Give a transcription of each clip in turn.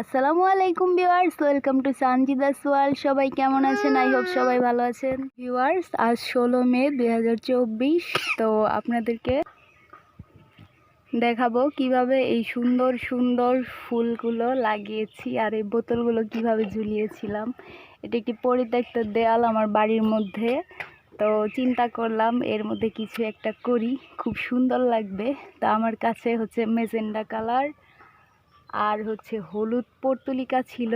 আসসালামু আলাইকুম viewers, welcome two Sanjida সোয়াল। সবাই কেমন আছেন? আই হোপ সবাই ভালো আছেন। ভিউয়ার্স, আজ ষোলো মে দু হাজার চব্বিশ, তো আপনাদেরকে দেখাবো কীভাবে এই সুন্দর সুন্দর ফুলগুলো লাগিয়েছি আর এই বোতলগুলো কীভাবে ঝুলিয়েছিলাম। এটা একটি পরিত্যক্ত দেয়াল আমার বাড়ির মধ্যে, তো চিন্তা করলাম এর মধ্যে কিছু একটা করি। খুব সুন্দর লাগবে। তা আমার কাছে হচ্ছে মেজেন্ডা কালার। আর হচ্ছে হলুদ পর্তুলিকা ছিল।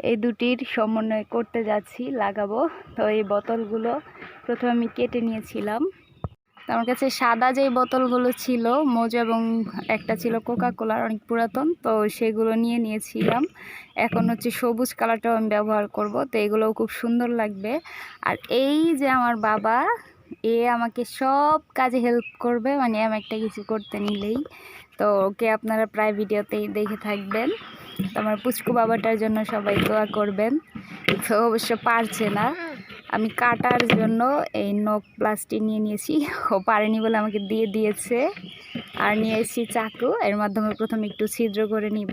এই দুটির সমন্বয় করতে যাচ্ছি, লাগাবো। তো এই বোতলগুলো প্রথমে আমি কেটে নিয়েছিলাম। আমার কাছে সাদা যেই বোতলগুলো ছিল, মোজো এবং একটা ছিল কোকা কোলার অনেক পুরাতন, তো সেগুলো নিয়ে নিয়েছিলাম। এখন হচ্ছে সবুজ কালারটাও আমি ব্যবহার করব, তো এগুলোও খুব সুন্দর লাগবে। আর এই যে আমার বাবা, এ আমাকে সব কাজে হেল্প করবে মানে আমি একটা কিছু করতে নিলেই। তো ওকে আপনারা প্রায় ভিডিওতেই দেখে থাকবেন। তো আমার পুচকু বাবাটার জন্য সবাই দোয়া করবেন। তো অবশ্য পারছে না। আমি কাটার জন্য এই নখ প্লাস্টিক নিয়ে নিয়েছি। ও পারেনি বলে আমাকে দিয়ে দিয়েছে। আর নিয়ে এসেছি চাকু। এর মাধ্যমে প্রথমে একটু ছিদ্র করে নিব।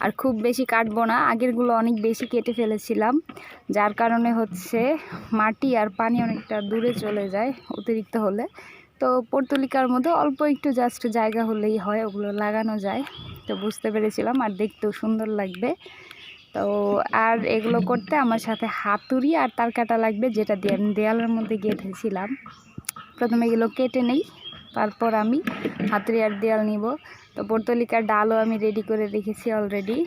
আর খুব বেশি কাটবো না। আগেরগুলো অনেক বেশি কেটে ফেলেছিলাম। যার কারণে হচ্ছে মাটি আর পানি অনেকটা দূরে চলে যায় অতিরিক্ত হলে। তো পর্তুলিকার মধ্যে অল্প একটু জাস্ট জায়গা হলেই হয়, ওগুলো লাগানো যায়। তো বুঝতে পেরেছিলাম আর দেখতেও সুন্দর লাগবে। তো আর এগুলো করতে আমার সাথে হাতুড়ি আর তার কাটা লাগবে, যেটা দিয়ে আমি দেয়ালের মধ্যে গেঁথেছিলাম। প্রথমে এগুলো কেটে নেই, তারপর আমি হাতুড়ি আর দেয়াল নিব। তো পর্তলিকার ডালও আমি রেডি করে রেখেছি অলরেডি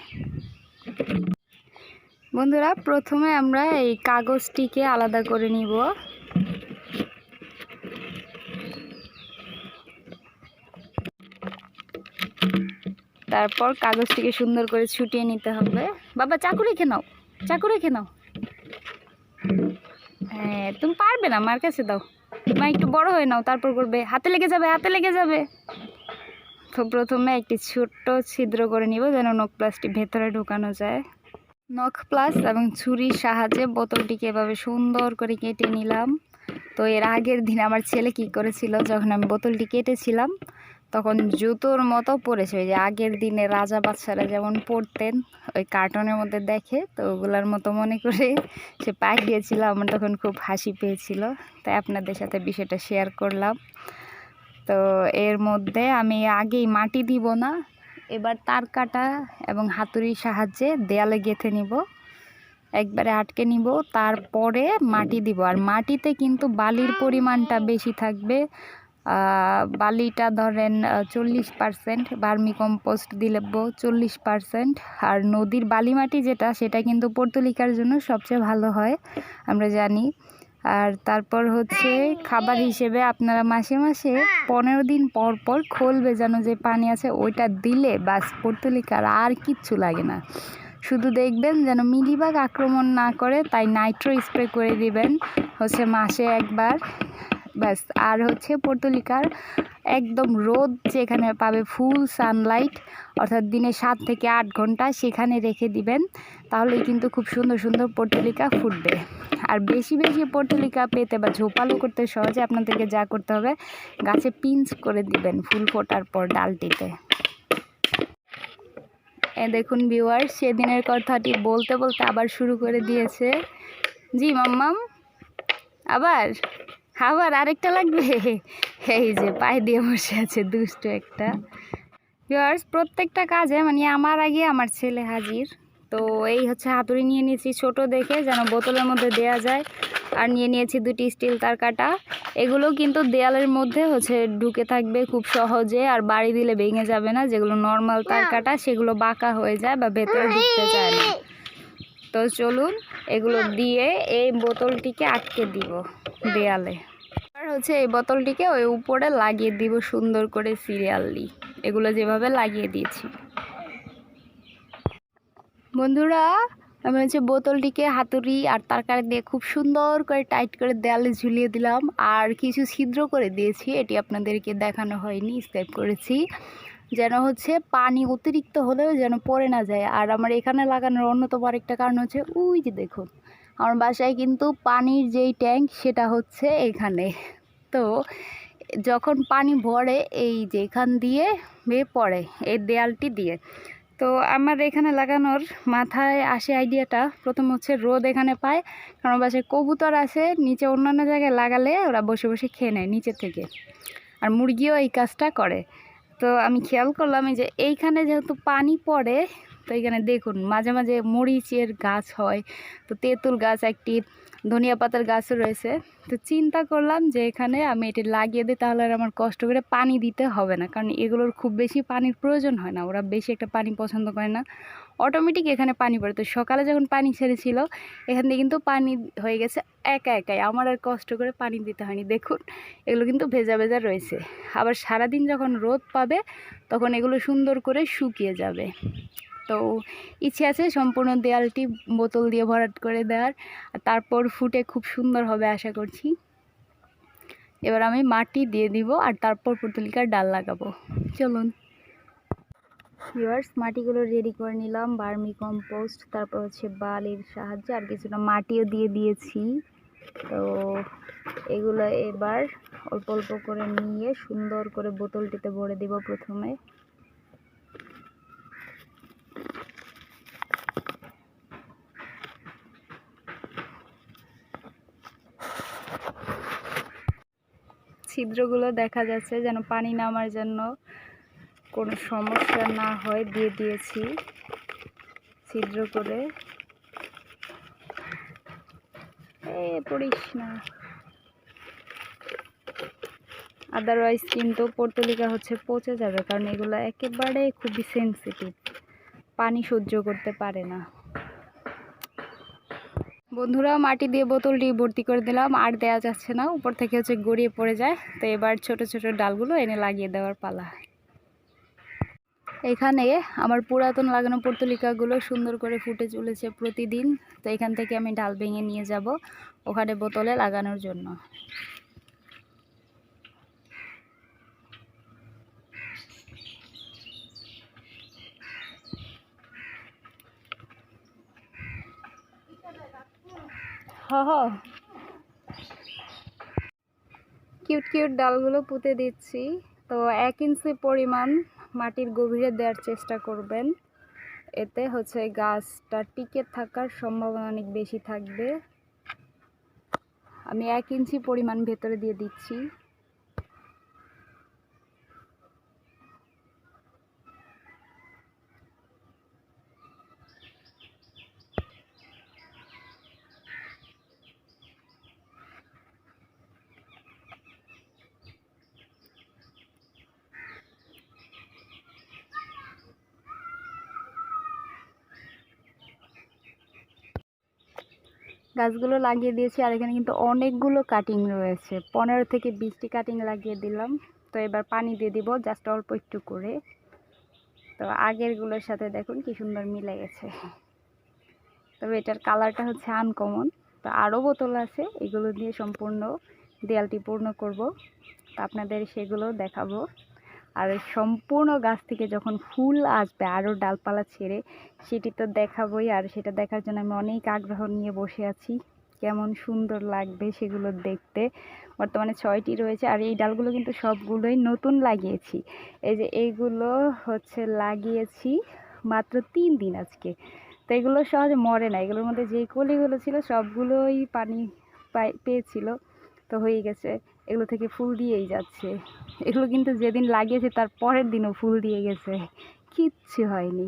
বন্ধুরা, প্রথমে আমরা এই কাগজটিকে আলাদা করে নিব। তারপর কাগজটিকে সুন্দর করে ছুটিয়ে নিতে হবে। বাবা, চাকু রেখে নাও, চাকু রেখে নাও। হ্যাঁ তুমি পারবে না আমার কাছে দাও। মা, একটু বড় হয়ে নাও, তারপর করবে। হাতে লেগে যাবে, হাতে লেগে যাবে। তো প্রথমে একটি ছোট্ট ছিদ্র করে নিব যেন নখ প্লাসটি ভেতরে ঢোকানো যায়। নখ প্লাস এবং ছুরির সাহায্যে বোতলটিকে এভাবে সুন্দর করে কেটে নিলাম। তো এর আগের দিন আমার ছেলে কি করেছিল, যখন আমি বোতলটি কেটেছিলাম তখন জুতোর মতো পড়েছে ওই যে আগের দিনে রাজা বাচ্চারা যেমন পড়তেন ওই কার্টনের মধ্যে দেখে, তো ওগুলার মতো মনে করে সে পায়ে দিয়েছিল আমার তখন খুব হাসি পেয়েছিল। তাই আপনাদের সাথে বিষয়টা শেয়ার করলাম। তো এর মধ্যে আমি আগেই মাটি দিব না, এবার তার কাটা এবং হাতুড়ির সাহায্যে দেয়ালে গেঁথে নিব। একবারে আটকে নিব, তারপরে মাটি দিব। আর মাটিতে কিন্তু বালির পরিমাণটা বেশি থাকবে বালিটা ধরেন চল্লিশ পারসেন্ট বার্মি কম্পোস্ট দিলে চল্লিশ পারসেন্ট আর নদীর বালি মাটি যেটা, সেটা কিন্তু পর্তুলিকার জন্য সবচেয়ে ভালো হয়, আমরা জানি। আর তারপর হচ্ছে খাবার হিসেবে আপনারা মাসে মাসে পনেরো দিন পর পর খোল বেজানো যে পানি আছে, ওইটা দিলে বাস পর্তুলিকার আর কিচ্ছু লাগে না। শুধু দেখবেন যেন মিলিবাগ আক্রমণ না করে, তাই নাইট্রো স্প্রে করে দিবেন, হচ্ছে মাসে একবার। ব্যাস, আর হচ্ছে পর্তুলিকার একদম রোদ যেখানে পাবে ফুল, সানলাইট, অর্থাৎ দিনে সাত থেকে আট ঘণ্টা সেখানে রেখে দিবেন, তাহলেই কিন্তু খুব সুন্দর সুন্দর পর্তুলিকা ফুটবে। আর বেশি বেশি পর্তুলিকা পেতে বা ঝোপালো করতে সহজে আপনাদেরকে যা করতে হবে, গাছে পিঞ্চ করে দিবেন ফুল ফোটার পর ডালটিতে। এ দেখুন ভিউয়ার সেদিনের কথাটি বলতে বলতে আবার শুরু করে দিয়েছে। জি, মাম্মাম, আবার? আবার আরেকটা লাগবে? এই যে পায়ে দিয়ে বসে আছে দুষ্ট একটা। ভিউয়ার্স প্রত্যেকটা কাজে মানে আমার আগে আমার ছেলে হাজির। তো এই হচ্ছে হাতুড়ি নিয়ে নিয়েছি ছোট দেখে, যেন বোতলের মধ্যে দেয়া যায়। আর নিয়ে নিয়েছি দুটি স্টিল তার কাটা এগুলো কিন্তু দেয়ালের মধ্যে হচ্ছে ঢুকে থাকবে খুব সহজে, আর বাড়ি দিলে ভেঙে যাবে না। যেগুলো নর্মাল তার কাটা সেগুলো বাঁকা হয়ে যায় বা ভেতরে ঢুকতে চায় না। তো চলুন, এগুলো দিয়ে এই বোতলটিকে আটকে দিব। দেয়ালে। আর হচ্ছে এই বোতলটিকে ওই উপরে লাগিয়ে দিব সুন্দর করে সিরিয়ালি। এগুলো যেভাবে লাগিয়ে দিয়েছি। বন্ধুরা, আমি হচ্ছে বোতলটিকে হাতুড়ি আর তারকারে দিয়ে খুব সুন্দর করে টাইট করে দেয়ালে ঝুলিয়ে দিলাম। আর কিছু ছিদ্র করে দিয়েছি, এটি আপনাদেরকে দেখানো হয়নি স্ক্রাইব করেছি। যেন হচ্ছে পানি অতিরিক্ত হলেও যেন পড়ে না যায়। আর আমার এখানে লাগানোর অন্যতম আরেকটা কারণ হচ্ছে উই যে দেখুন আমার বাসায় কিন্তু পানির যেই ট্যাঙ্ক সেটা হচ্ছে এখানে। তো যখন পানি ভরে এই যে এখান দিয়ে বেয়ে পড়ে, এই দেয়ালটি দিয়ে, তো আমার এখানে লাগানোর মাথায় আসে আইডিয়াটা। প্রথম হচ্ছে রোদ এখানে পায়, কারণ বাসায় কবুতর আছে, নিচে অন্যান্য জায়গায় লাগালে ওরা বসে বসে খেয়ে নেয় নিচে থেকে। আর মুরগিও এই কাজটা করে। তো আমি খেয়াল করলাম যে এইখানে যেহেতু পানি পড়ে তো এখানে দেখুন, মাঝে মাঝে মরিচের গাছ হয়। তো তেঁতুল গাছ একটি, ধনিয়া পাতার গাছও রয়েছে। তো চিন্তা করলাম যে এখানে আমি এটি লাগিয়ে দিই, তাহলে আর আমার কষ্ট করে পানি দিতে হবে না। কারণ এগুলোর খুব বেশি পানির প্রয়োজন হয় না, ওরা বেশি একটা পানি পছন্দ করে না। অটোমেটিক এখানে পানি পড়ে। তো সকালে যখন পানি ছেড়েছিল, এখান থেকে কিন্তু পানি হয়ে গেছে একা একাই। আমার আর কষ্ট করে পানি দিতে হয়নি। দেখুন, এগুলো কিন্তু ভেজা ভেজা রয়েছে। আবার সারাদিন যখন রোদ পাবে, তখন এগুলো সুন্দর করে শুকিয়ে যাবে। তো ইচ্ছে আছে সম্পূর্ণ দেয়ালটি বোতল দিয়ে ভরাট করে দেওয়ার। আর তারপর ফুটে খুব সুন্দর হবে আশা করছি। এবার আমি মাটি দিয়ে দিব আর তারপর পুতুলিকার ডাল লাগাবো। চলুন। ভিউয়ার্স মাটিগুলো রেডি করে নিলাম, বার্মি কম্পোস্ট তারপর হচ্ছে বালির সাহায্যে আর কিছুটা মাটিও দিয়ে দিয়েছি। তো এগুলো এবার অল্প অল্প করে নিয়ে সুন্দর করে বোতলটিতে ভরে দিব প্রথমে। ছিদ্রগুলো দেখা যাচ্ছে যেন পানি নামার জন্য কোনো সমস্যা না হয়, দিয়ে দিয়েছি ছিদ্র করে। এ, পড়িস না। আদারওয়াইজ কিন্তু পর্তলিকা হচ্ছে পচে যাবে, কারণ এগুলো একেবারে খুবই সেন্সিটিভ পানি সহ্য করতে পারে না। বন্ধুরা, মাটি দিয়ে বোতলটি ভর্তি করে দিলাম। আর দেওয়া যাচ্ছে না, উপর থেকে হচ্ছে গড়িয়ে পড়ে যায়। তো এবার ছোট ছোট ডালগুলো এনে লাগিয়ে দেওয়ার পালা। এখানে আমার পুরাতন লাগানো পর্তলিকাগুলো সুন্দর করে ফুটে চলেছে প্রতিদিন। তো এখান থেকে আমি ডাল ভেঙে নিয়ে যাব ওখানে বোতলে লাগানোর জন্য। কিউট কিউট ডালগুলো পুঁতে দিচ্ছি। তো এক ইঞ্চি পরিমাণ মাটির গভীরে দেওয়ার চেষ্টা করবেন। এতে হচ্ছে গাছটা টিকে থাকার সম্ভাবনা অনেক বেশি থাকবে। আমি এক ইঞ্চি পরিমাণ ভেতরে দিয়ে দিচ্ছি। গাছগুলো লাগিয়ে দিয়েছি আর এখানে কিন্তু অনেকগুলো কাটিং রয়েছে। পনেরো থেকে বিশটি কাটিং লাগিয়ে দিলাম। তো এবার পানি দিয়ে দিব জাস্ট অল্প একটু করে। তো আগেরগুলোর সাথে দেখুন কি সুন্দর মিলে গেছে। তবে এটার কালারটা হচ্ছে আনকমন তো আরও বোতল আছে, এগুলো দিয়ে সম্পূর্ণ দেয়ালটি পূর্ণ করব। তো আপনাদের সেগুলো দেখাবো। আর সম্পূর্ণ গাছ থেকে যখন ফুল আসবে আরও ডালপালা ছেড়ে, সেটি তো দেখাবই। আর সেটা দেখার জন্য আমি অনেক আগ্রহ নিয়ে বসে আছি। কেমন সুন্দর লাগবে সেগুলো দেখতে। বর্তমানে ছয়টি রয়েছে আর এই ডালগুলো কিন্তু সবগুলোই নতুন লাগিয়েছি। এই যে এইগুলো হচ্ছে লাগিয়েছি মাত্র তিন দিন আজকে। তো এগুলো সহজে মরে না। এগুলোর মধ্যে যেই কলিগুলো ছিল সবগুলোই পানি পেয়েছিল। তো হয়ে গেছে। এগুলো থেকে ফুল দিয়েই যাচ্ছে। এগুলো কিন্তু যেদিন লাগিয়েছে তার পরের দিনও ফুল দিয়ে গেছে। কিচ্ছু হয়নি।